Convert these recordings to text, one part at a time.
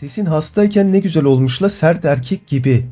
Sesin hastayken ne güzel olmuş la sert erkek gibi.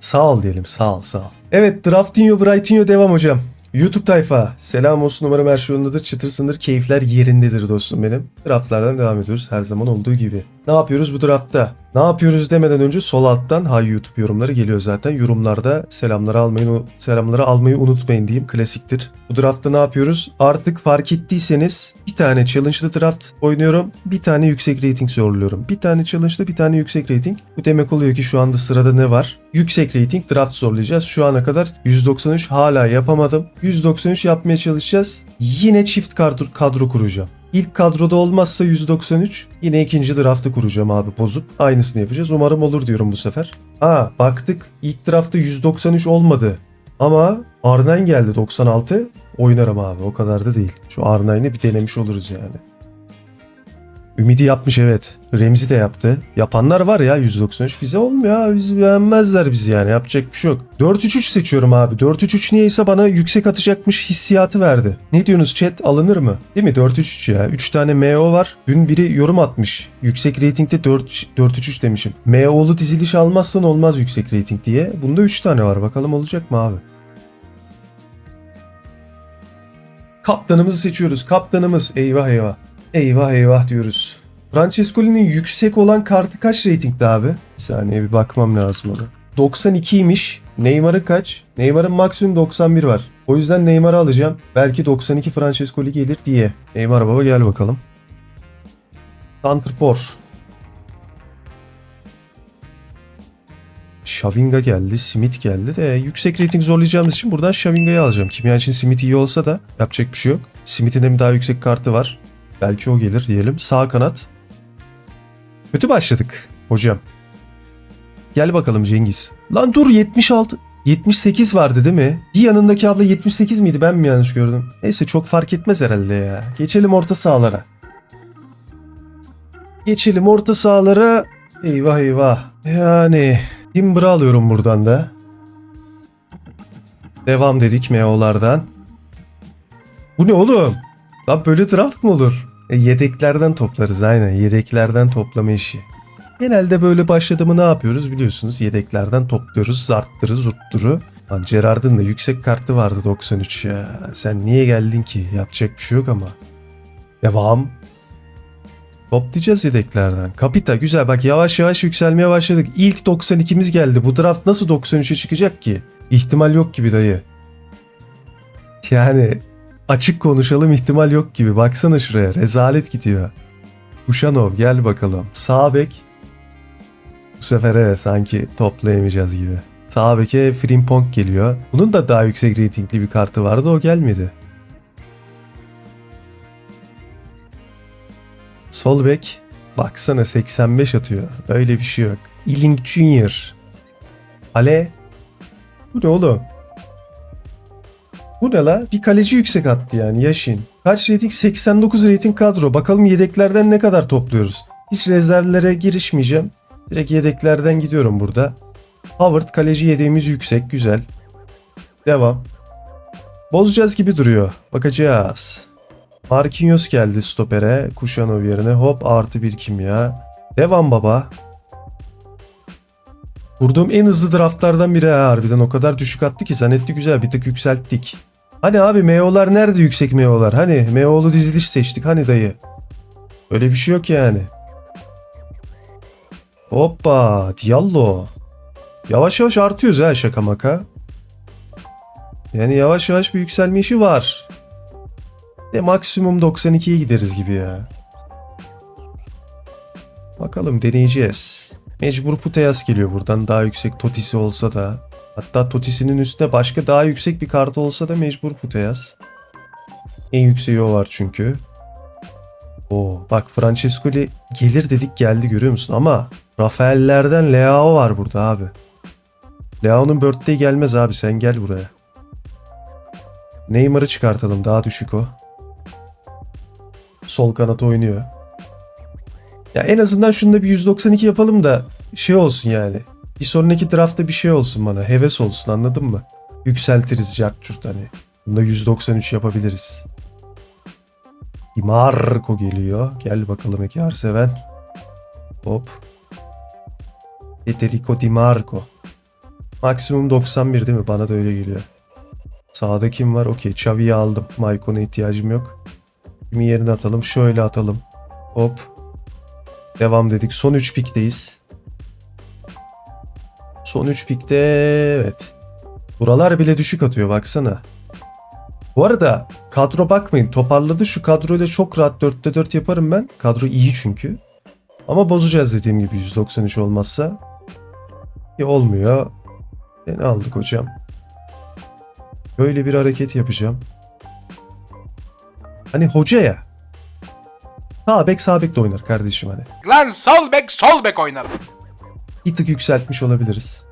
Sağ ol diyelim sağ ol sağ ol. Evet Draftinho Brightinho devam hocam. YouTube tayfa. Selam olsun umarım her şey yolundadır. Çıtırsındır. Keyifler yerindedir dostum benim. Draftlardan devam ediyoruz her zaman olduğu gibi. Ne yapıyoruz bu draftta? Ne yapıyoruz demeden önce sol alttan hay YouTube yorumları geliyor zaten. Yorumlarda selamları almayı selamları almayı unutmayın diyeyim. Klasiktir. Bu draftta ne yapıyoruz? Artık fark ettiyseniz bir tane challenge'lı draft oynuyorum. Bir tane yüksek rating zorluyorum. Bir tane challenge'lı bir tane yüksek rating. Bu demek oluyor ki şu anda sırada ne var? Yüksek rating draft zorlayacağız. Şu ana kadar 193 hala yapamadım. 193 yapmaya çalışacağız. Yine çift kadro, kadro kuracağım. İlk kadroda olmazsa 193 yine ikinci draftı kuracağım abi bozup aynısını yapacağız. Umarım olur diyorum bu sefer. Ha baktık ilk draftta 193 olmadı. Ama Arnayne geldi 96. Oynarım abi o kadar da değil. Şu Arnayne'i bir denemiş oluruz yani. Ümidi yapmış evet. Remzi de yaptı. Yapanlar var ya 193 bize olmuyor abi. Bizi beğenmezler bizi yani. Yapacak bir şey yok. 4-3-3 seçiyorum abi. 4-3-3 niyeyse bana yüksek atacakmış hissiyatı verdi. Ne diyorsunuz chat alınır mı? Değil mi 4-3-3 ya. 3 tane MO var. Dün biri yorum atmış. Yüksek ratingde 4-3-3 demişim. MO'lu diziliş almazsan olmaz yüksek rating diye. Bunda 3 tane var. Bakalım olacak mı abi? Kaptanımızı seçiyoruz. Kaptanımız. Eyvah eyvah. Eyvah eyvah diyoruz. Francescoli'nin yüksek olan kartı kaç ratingde abi? Bir saniye bir bakmam lazım ona. 92'ymiş. Neymar'ın kaç? Neymar'ın maksimum 91 var. O yüzden Neymar'ı alacağım. Belki 92 Francescoli gelir diye. Neymar baba gel bakalım. Santrfor. Shavinga geldi, Smith geldi de yüksek rating zorlayacağımız için buradan Shavinga'yı alacağım. Kimya için Smith iyi olsa da yapacak bir şey yok. Smith'in bir daha yüksek kartı var. Belki o gelir diyelim. Sağ kanat. Kötü başladık hocam. Gel bakalım Cengiz. Lan dur 76. 78 vardı değil mi? Bir yanındaki abla 78 miydi ben mi yanlış gördüm? Neyse çok fark etmez herhalde ya. Geçelim orta sahalara. Geçelim orta sahalara. Eyvah eyvah. Yani Timber'ı alıyorum buradan da. Devam dedik MO'lardan. Bu ne oğlum? Lan böyle draft mı olur? E, yedeklerden toplarız aynen. Yedeklerden toplama işi. Genelde böyle başladığımı ne yapıyoruz biliyorsunuz. Yedeklerden topluyoruz. Zarttırı zurtturu. Lan Gerard'ın da yüksek kartı vardı 93 ya. Sen niye geldin ki? Yapacak bir şey yok ama. Devam. Toplayacağız yedeklerden. Kapita güzel bak yavaş yavaş yükselmeye başladık. İlk 92'miz geldi. Bu draft nasıl 93'e çıkacak ki? İhtimal yok gibi dayı. Yani açık konuşalım ihtimal yok gibi. Baksana şuraya rezalet gidiyor. Kuşanov gel bakalım. Sağ bek. Bu sefer evet sanki toplayamayacağız gibi. Sağ beke Frimpong geliyor. Bunun da daha yüksek reytingli bir kartı vardı o gelmedi. Sol bek baksana 85 atıyor. Öyle bir şey yok. Ealing Junior. Ale. Bu ne oğlum? Bu ne la? Bir kaleci yüksek attı yani Yaşin. Kaç rating? 89 rating kadro. Bakalım yedeklerden ne kadar topluyoruz. Hiç rezervlere girişmeyeceğim. Direkt yedeklerden gidiyorum burada. Howard kaleci yedeğimiz yüksek. Güzel. Devam. Bozacağız gibi duruyor. Bakacağız. Marquinhos geldi stopere. Kuşanov yerine. Hop artı bir kimya. Devam baba. Vurduğum en hızlı draftlardan biri ha harbiden. O kadar düşük attı ki zannetti güzel. Bir tık yükselttik. Hani abi MO'lar nerede yüksek MO'lar? Hani MO'lu diziliş seçtik. Hani dayı? Öyle bir şey yok yani. Hoppa Diallo. Yavaş yavaş artıyoruz ha şaka maka. Yani yavaş yavaş bir yükselme işi var. De maksimum 92'ye gideriz gibi ya. Bakalım deneyeceğiz. Mecbur Puteas geliyor buradan daha yüksek Totisi olsa da. Hatta Totisi'nin üstünde başka daha yüksek bir kartı olsa da mecbur Puteas. En yükseği o var çünkü. Oo, bak Francescoli gelir dedik geldi görüyor musun? Ama Rafael'lerden Leao var burada abi. Leao'nun birthday gelmez abi sen gel buraya. Neymar'ı çıkartalım daha düşük o. Sol kanat oynuyor. Ya en azından şunda bir 192 yapalım da şey olsun yani. Bir sonraki draftta bir şey olsun bana. Heves olsun anladın mı? Yükseltiriz Jartçurt hani. Bunda 193 yapabiliriz. Marco geliyor. Gel bakalım Eki Arseven. Hop. Federico Di Marco. Maksimum 91 değil mi? Bana da öyle geliyor. Sağda kim var? Okey. Xavi'yi aldım. Maicon'a ihtiyacım yok. Kimi yerine atalım? Şöyle atalım. Hop. Devam dedik. Son 3 pikteyiz. Son 3 pikte evet. Buralar bile düşük atıyor baksana. Bu arada kadro bakmayın toparladı. Şu kadroyla çok rahat 4'te 4 yaparım ben. Kadro iyi çünkü. Ama bozacağız dediğim gibi 193 olmazsa. E olmuyor. Beni aldık hocam. Böyle bir hareket yapacağım. Hani hoca ya. Sağ bek sağ bek de oynar kardeşim hani. Lan sol bek sol bek oynar. Bir tık yükseltmiş olabiliriz.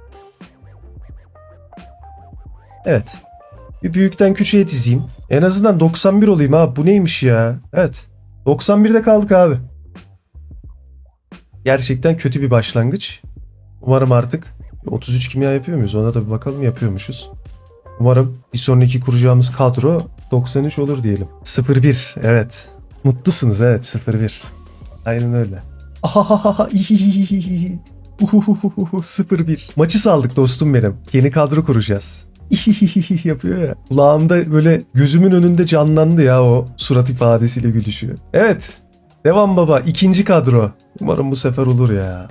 Evet. Bir büyükten küçüğe dizeyim. En azından 91 olayım abi. Bu neymiş ya? Evet. 91'de kaldık abi. Gerçekten kötü bir başlangıç. Umarım artık 33 kimya yapıyor muyuz? Ona da bir bakalım yapıyormuşuz. Umarım bir sonraki kuracağımız kadro 93 olur diyelim. 01 evet. Mutlusunuz evet 01. Aynen öyle. Ahahaha 0-1. Maçı saldık dostum benim. Yeni kadro kuracağız. yapıyor ya. Kulağımda böyle gözümün önünde canlandı ya o surat ifadesiyle gülüşü. Evet. Devam baba. ikinci kadro. Umarım bu sefer olur ya.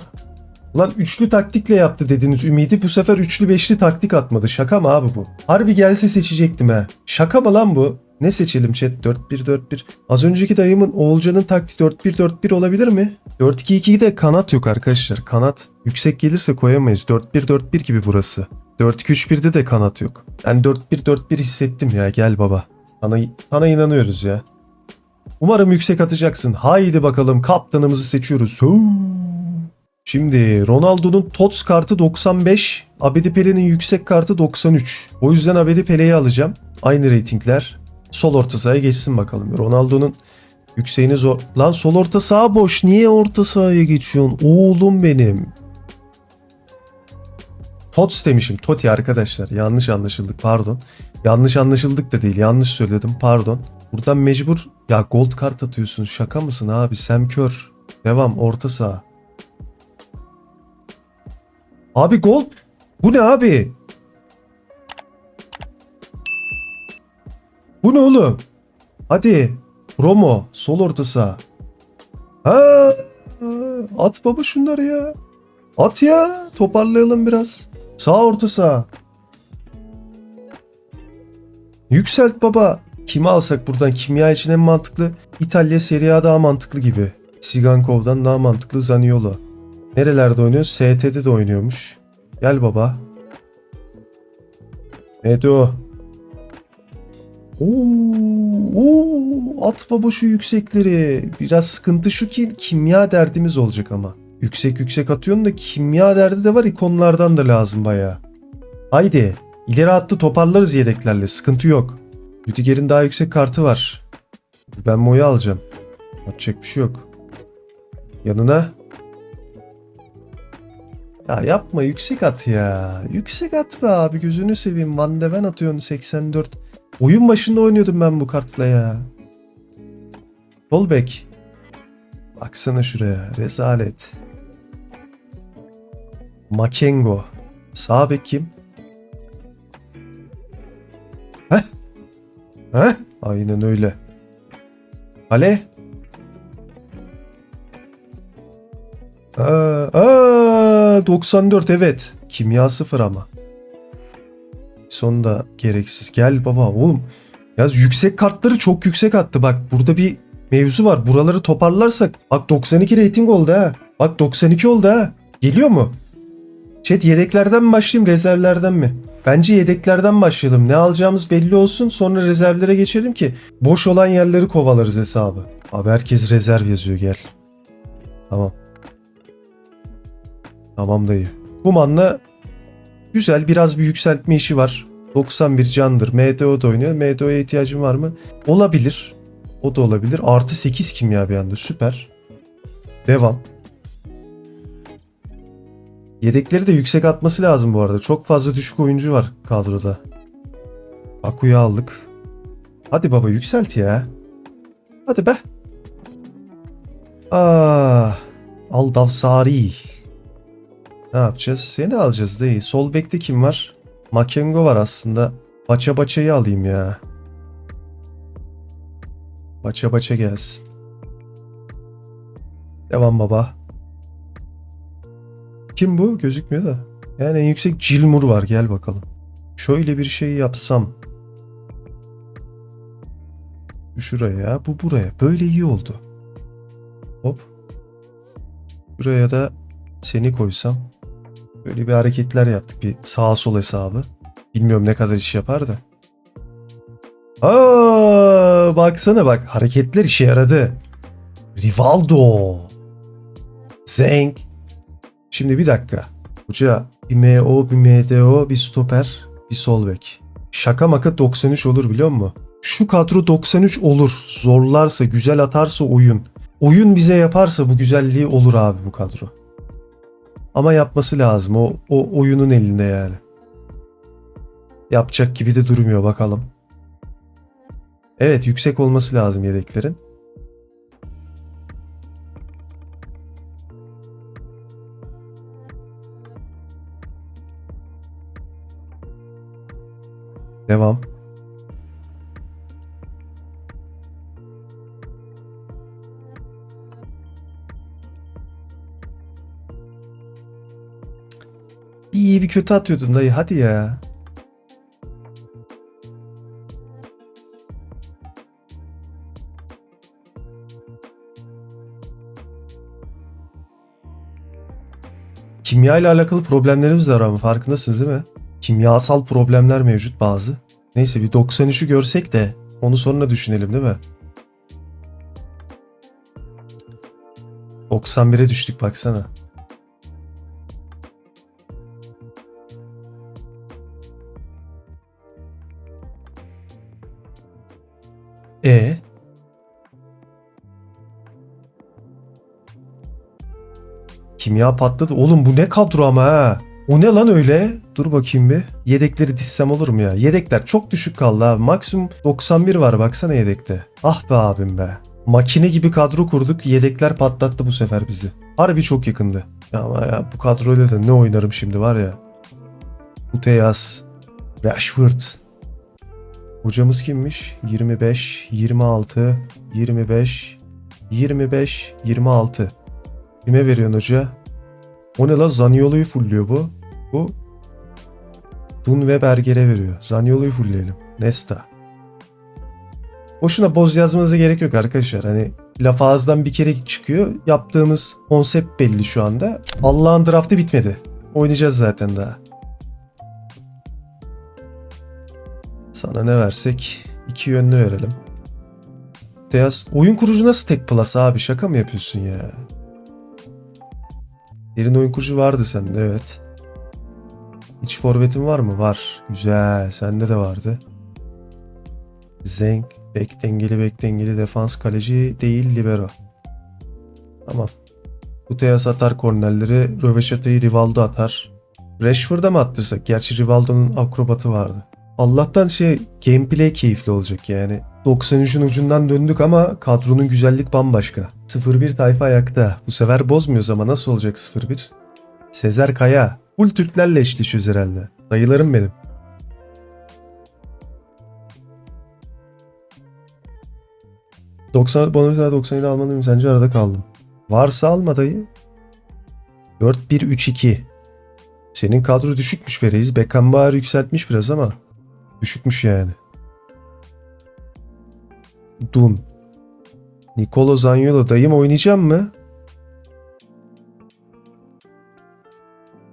Lan üçlü taktikle yaptı dediniz ümidi. Bu sefer üçlü beşli taktik atmadı. Şaka mı abi bu? Harbi gelse seçecektim ha. Şaka mı lan bu? Ne seçelim chat? 4-1-4-1. Az önceki dayımın Oğulcan'ın taktiği 4-1-4-1 olabilir mi? 4-2-2'de kanat yok arkadaşlar. Kanat yüksek gelirse koyamayız. 4-1-4-1 gibi burası. 4-2-3-1'de de kanat yok. Ben 4-1-4-1 hissettim ya gel baba. Sana, sana inanıyoruz ya. Umarım yüksek atacaksın. Haydi bakalım kaptanımızı seçiyoruz. Şimdi Ronaldo'nun TOTS kartı 95, Abedi Pele'nin yüksek kartı 93. O yüzden Abedi Pele'yi alacağım. Aynı reytingler. Sol orta sahaya geçsin bakalım. Ronaldo'nun yükseğini zor. Lan sol orta saha boş. Niye orta sahaya geçiyorsun? Oğlum benim. TOTS demişim. Toti arkadaşlar. Yanlış anlaşıldık pardon. Yanlış anlaşıldık da değil. Yanlış söyledim pardon. Buradan mecbur. Ya gold kart atıyorsun. Şaka mısın abi? Sam Kör. Devam orta saha. Abi gol. Bu ne abi? Bu ne oğlum? Hadi. Promo. Sol orta saha. Ha, at baba şunları ya. At ya. Toparlayalım biraz. Sağ orta. Yükselt baba. Kimi alsak buradan kimya için en mantıklı? İtalya Serie A daha mantıklı gibi. Sigankov'dan daha mantıklı Zaniolo. Nerelerde oynuyor? ST'de de oynuyormuş. Gel baba. Edo. Oo, oo, at baba şu yüksekleri. Biraz sıkıntı şu ki kimya derdimiz olacak ama. Yüksek yüksek atıyorsun da kimya derdi de var ikonlardan da lazım baya. Haydi. İleri attı toparlarız yedeklerle. Sıkıntı yok. Rüdiger'in daha yüksek kartı var. Ben Mo'yu alacağım. Yapacak bir şey yok. Yanına ya yapma yüksek at ya. Yüksek at be abi gözünü seveyim. Van de Ven atıyorsun 84. Oyun başında oynuyordum ben bu kartla ya. Sol bek. Baksana şuraya. Rezalet. Makengo. Sağ bek kim? Heh. Heh. Aynen öyle. Ale. Aa, aa, 94 evet. Kimya sıfır ama. Son da gereksiz. Gel baba oğlum. Yaz yüksek kartları çok yüksek attı bak. Burada bir mevzu var. Buraları toparlarsak. Bak 92 rating oldu ha. Bak 92 oldu ha. Geliyor mu? Chat yedeklerden mi başlayayım rezervlerden mi? Bence yedeklerden başlayalım. Ne alacağımız belli olsun sonra rezervlere geçelim ki boş olan yerleri kovalarız hesabı. Abi herkes rezerv yazıyor gel. Tamam. Tamam dayı. Kumanla güzel biraz bir yükseltme işi var. 91 candır. MDO da oynuyor. MDO'ya ihtiyacım var mı? Olabilir. O da olabilir. Artı 8 kimya bir anda. Süper. Devam. Yedekleri de yüksek atması lazım bu arada. Çok fazla düşük oyuncu var kadroda. Aku'yu aldık. Hadi baba yükselt ya. Hadi be. Ah. Aldavsari. Ne yapacağız? Seni alacağız değil. Sol bekte kim var? Makengo var aslında. Baça Baça'yı alayım ya. Baça Baça gelsin. Devam baba. Kim bu? Gözükmüyor da. Yani en yüksek Cilmur var. Gel bakalım. Şöyle bir şey yapsam. Bu şuraya, bu buraya. Böyle iyi oldu. Hop. Buraya da seni koysam. Böyle bir hareketler yaptık. Bir sağa sol hesabı. Bilmiyorum ne kadar iş yapar da. Aa, baksana bak hareketler işe yaradı. Rivaldo. Zenk. Şimdi bir dakika. Hoca bir MO bir MDO bir stoper bir sol bek. Şaka maka 93 olur biliyor musun? Şu kadro 93 olur. Zorlarsa güzel atarsa oyun. Oyun bize yaparsa bu güzelliği olur abi bu kadro. Ama yapması lazım. O, o oyunun elinde yani. Yapacak gibi de durmuyor bakalım. Evet yüksek olması lazım yedeklerin. Devam. İyi bir kötü atıyordun dayı hadi ya. Kimya ile alakalı problemlerimiz var ama farkındasınız değil mi? Kimyasal problemler mevcut bazı. Neyse bir 93'ü görsek de onu sonra düşünelim değil mi? 91'e düştük baksana. Kimya patladı. Oğlum bu ne kadro ama ha. O ne lan öyle? Dur bakayım bir. Yedekleri dizsem olur mu ya? Yedekler çok düşük kaldı abi. Maksimum 91 var baksana yedekte. Ah be abim be. Makine gibi kadro kurduk. Yedekler patlattı bu sefer bizi. Harbi çok yakındı. Ya ama ya bu kadroyla da ne oynarım şimdi var ya. Uteyas. Rashford. Hocamız kimmiş? 25, 26, 25, 25, 26. Kime veriyorsun hoca? O ne la? Zaniolo'yu fullüyor bu. Bu Dun ve Berger'e veriyor. Zaniolo'yu fullleyelim. Nesta. Boşuna boz yazmanıza gerek yok arkadaşlar. Hani laf ağızdan bir kere çıkıyor. Yaptığımız konsept belli şu anda. Allah'ın draftı bitmedi. Oynayacağız zaten daha. Sana ne versek? iki yönlü verelim. Beyaz. Oyun kurucu nasıl tek plus abi? Şaka mı yapıyorsun ya? Derin oyun kurucu vardı sende evet. İç forvetin var mı? Var. Güzel. Sende de vardı. Zenk. Bek dengeli bek dengeli defans kaleci değil libero. Tamam. Kuteas atar kornerleri. Röveşata'yı Rivaldo atar. Rashford'a mı attırsak? Gerçi Rivaldo'nun akrobatı vardı. Allah'tan şey gameplay keyifli olacak yani. 93'ün ucundan döndük ama kadronun güzellik bambaşka. 01 tayfa ayakta. Bu sefer bozmuyoruz ama nasıl olacak 01? Sezer Kaya. Full Türklerle eşleşiyoruz herhalde. Dayılarım benim. ...90 Bonavita 97 almalıyım sence arada kaldım. Varsa alma dayı. 4-1-3-2. Senin kadro düşükmüş be reis. Beckenbauer yükseltmiş biraz ama. Düşükmüş yani. Dun. Nicolo Zaniolo dayım oynayacağım mı?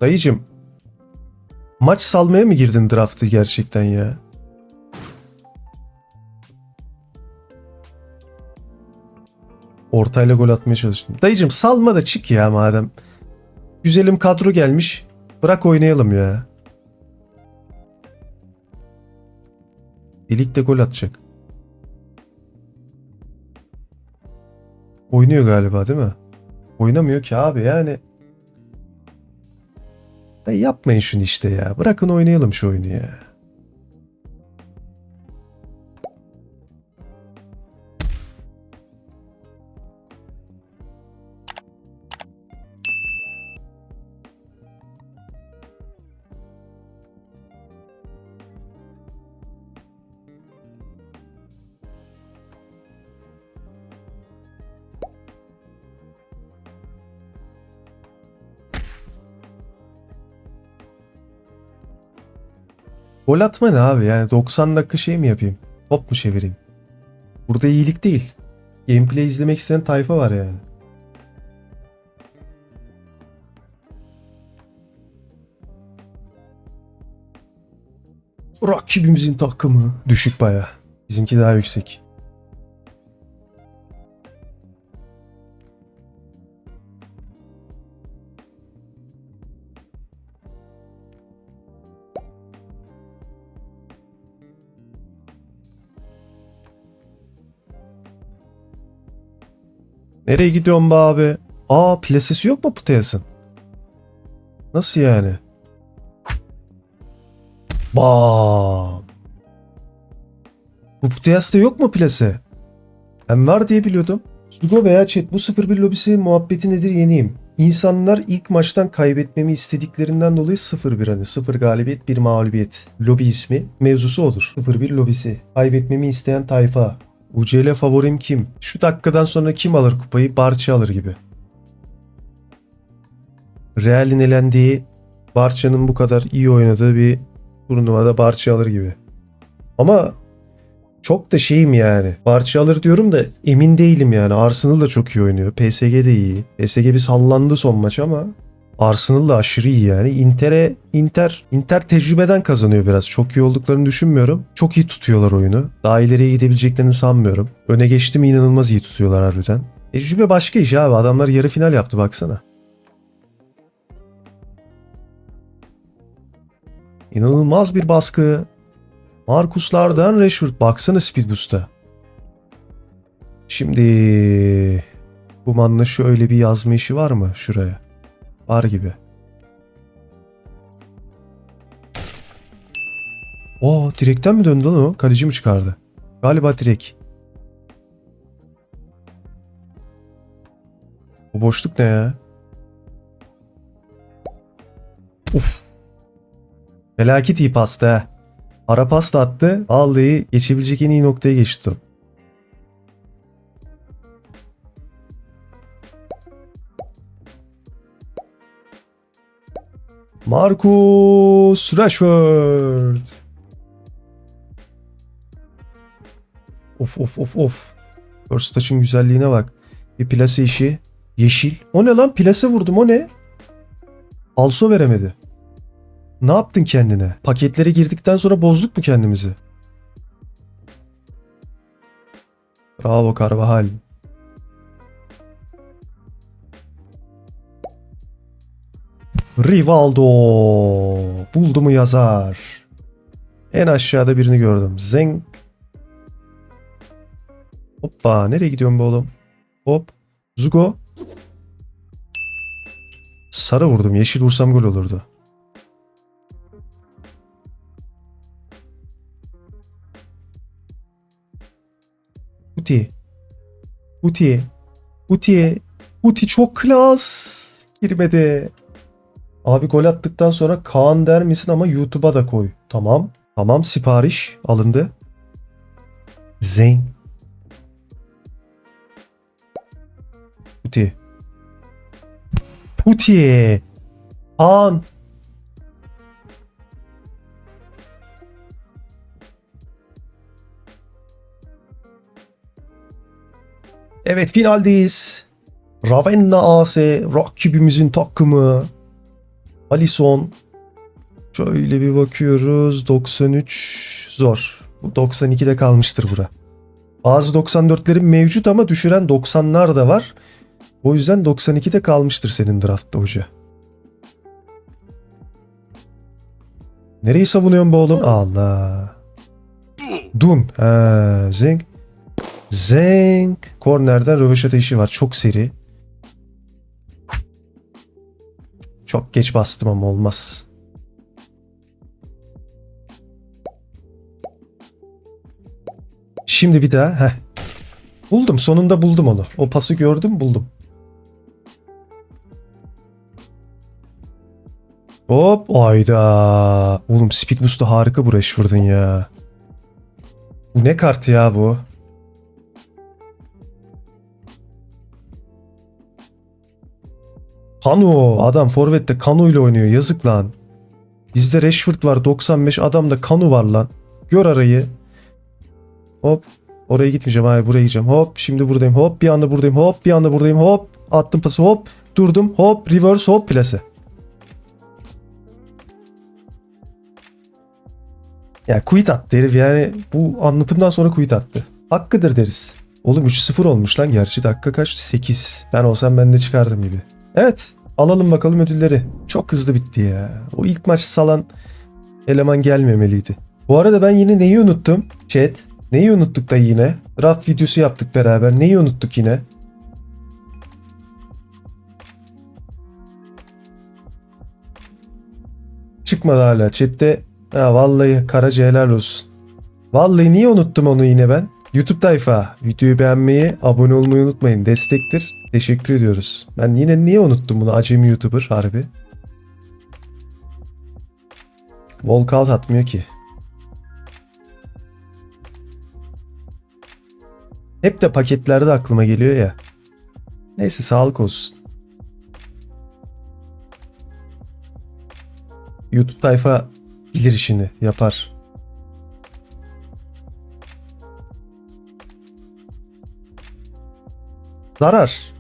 Dayıcım. Maç salmaya mı girdin draftı gerçekten ya? Ortayla gol atmaya çalıştım. Dayıcım salma da çık ya madem. Güzelim kadro gelmiş. Bırak oynayalım ya. Delik de gol atacak. Oynuyor galiba değil mi? Oynamıyor ki abi yani. Da yapmayın şunu işte ya. Bırakın oynayalım şu oyunu ya. Gol atma ne abi yani 90 dakika şey mi yapayım? Top mu çevireyim? Burada iyilik değil. Gameplay izlemek isteyen tayfa var yani. Rakibimizin takımı düşük baya. Bizimki daha yüksek. Nereye gidiyorsun be abi? Aa plasesi yok mu Puteyas'ın? Nasıl yani? Bam. Bu Puteyas'ta yok mu plase? Ben var diye biliyordum. Sugo veya chat bu 01 lobisi muhabbeti nedir yeniyim. İnsanlar ilk maçtan kaybetmemi istediklerinden dolayı 0-1 hani 0 galibiyet 1 mağlubiyet. Lobi ismi mevzusu odur. 0-1 lobisi. Kaybetmemi isteyen tayfa. UCL favorim kim? Şu dakikadan sonra kim alır kupayı? Barça alır gibi. Real'in elendiği Barça'nın bu kadar iyi oynadığı bir turnuvada Barça alır gibi. Ama çok da şeyim yani. Barça alır diyorum da emin değilim yani. Arsenal da çok iyi oynuyor. PSG de iyi. PSG bir sallandı son maç ama Arsenal da aşırı iyi yani. Inter'e Inter Inter tecrübeden kazanıyor biraz. Çok iyi olduklarını düşünmüyorum. Çok iyi tutuyorlar oyunu. Daha ileriye gidebileceklerini sanmıyorum. Öne geçti mi inanılmaz iyi tutuyorlar harbiden. Tecrübe başka iş abi. Adamlar yarı final yaptı baksana. İnanılmaz bir baskı. Markuslardan Rashford. Baksana speed boost'a. Şimdi bu manla şöyle bir yazma işi var mı şuraya? Var gibi. Oo direkten mi döndü lan o? Kaleci mi çıkardı? Galiba direk. Bu boşluk ne ya? Uf. Felaket iyi pasta. Ara pasta attı. Vallahi geçebilecek en iyi noktaya geçti. Marcus Rashford. Of of of of. First touch'ın güzelliğine bak. Bir plase işi. Yeşil. O ne lan? Plase vurdum o ne? Also veremedi. Ne yaptın kendine? Paketlere girdikten sonra bozduk mu kendimizi? Bravo Carvajal. Rivaldo. Buldu mu yazar. En aşağıda birini gördüm. Zeng. Hoppa. Nereye gidiyorsun be oğlum? Hop. Zugo. Sarı vurdum. Yeşil vursam gol olurdu. Uti. Uti. Uti. Uti çok klas. Girmedi. Abi gol attıktan sonra Kaan der misin ama YouTube'a da koy. Tamam. Tamam sipariş alındı. Zeyn. Puti. Puti. Kaan. Evet finaldeyiz. Ravenna AS rakibimizin takımı. Alisson. Şöyle bir bakıyoruz. 93 zor. Bu 92'de kalmıştır bura. Bazı 94'lerin mevcut ama düşüren 90'lar da var. O yüzden 92'de kalmıştır senin draftta hoca. Nereyi savunuyorsun bu oğlum? Allah. Dun. Ha, Zeng. Zeng. Kornerden röveşata işi var. Çok seri. Çok geç bastım ama olmaz. Şimdi bir daha. Heh. Buldum. Sonunda buldum onu. O pası gördüm buldum. Hop. Ayda. Oğlum speed boost'u harika bu Rashford'un ya. Bu ne kart ya bu? Kanu. Adam forvette Kanu ile oynuyor. Yazık lan. Bizde Rashford var 95 adamda Kanu var lan. Gör arayı. Hop. Oraya gitmeyeceğim hayır buraya gideceğim. Hop şimdi buradayım hop bir anda buradayım hop bir anda buradayım hop. Attım pası hop. Durdum hop reverse hop plase. Ya quit attı herif yani bu anlatımdan sonra quit attı. Hakkıdır deriz. Oğlum 3-0 olmuş lan gerçi dakika kaç? 8. Ben olsam ben de çıkardım gibi. Evet alalım bakalım ödülleri. Çok hızlı bitti ya. O ilk maç salan eleman gelmemeliydi. Bu arada ben yine neyi unuttum? Chat. Neyi unuttuk da yine? Draft videosu yaptık beraber. Neyi unuttuk yine? Çıkmadı hala. Chat'te ha, vallahi Karaca helal olsun. Vallahi niye unuttum onu yine ben? YouTube tayfa videoyu beğenmeyi, abone olmayı unutmayın. Destektir. Teşekkür ediyoruz. Ben yine niye unuttum bunu acemi YouTuber harbi? Walkout atmıyor ki. Hep de paketlerde aklıma geliyor ya. Neyse sağlık olsun. YouTube tayfa bilir işini, yapar. Зараз